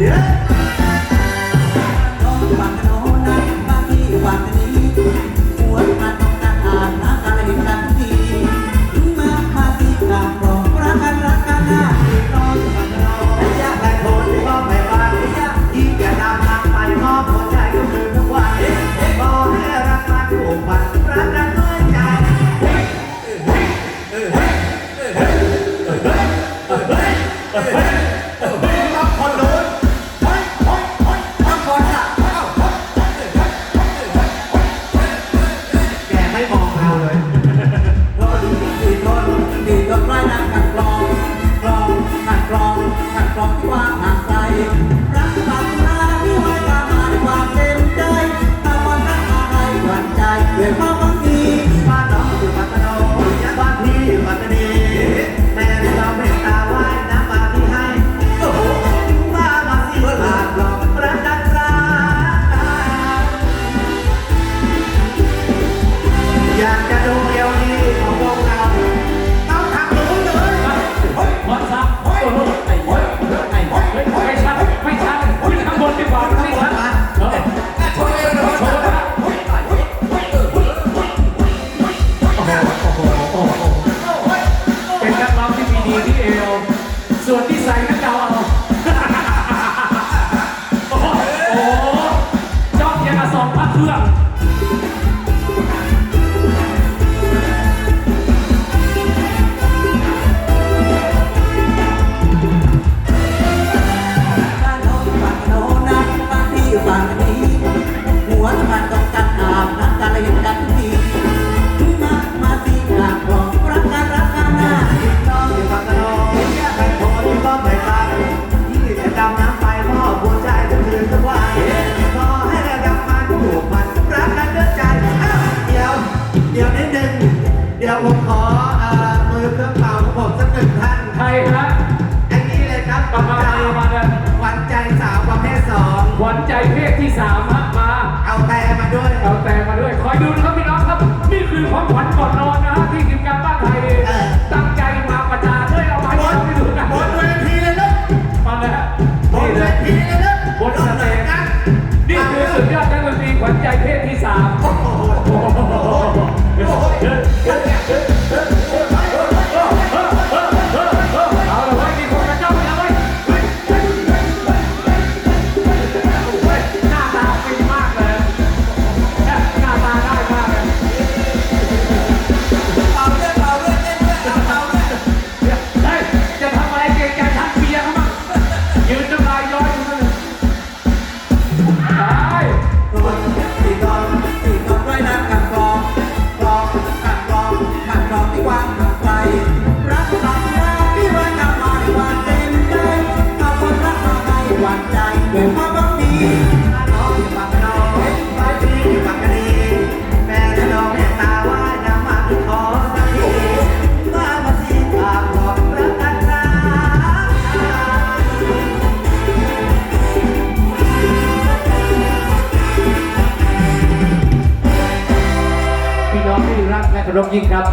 Yeah. ดีที่เอว ส่วนที่ใส่ก็เดาเอา โอ้โหจ้องยังมาสองพักเครื่อง วันใจเพศที่สามเอาลยมีคนมาจ้องล้วไว้เฮ้ยหน้าตาฟินมากเลยหน้าตาได้มากเลย เฮ้ยจะทำอะไรกรงใจท่านเบียร์เขาบ้ายืนน้ายย้อยอยู่นนเลไป ระวังที่นอนที่นอนไว้น้ำกัน เคารบยิ่งครับ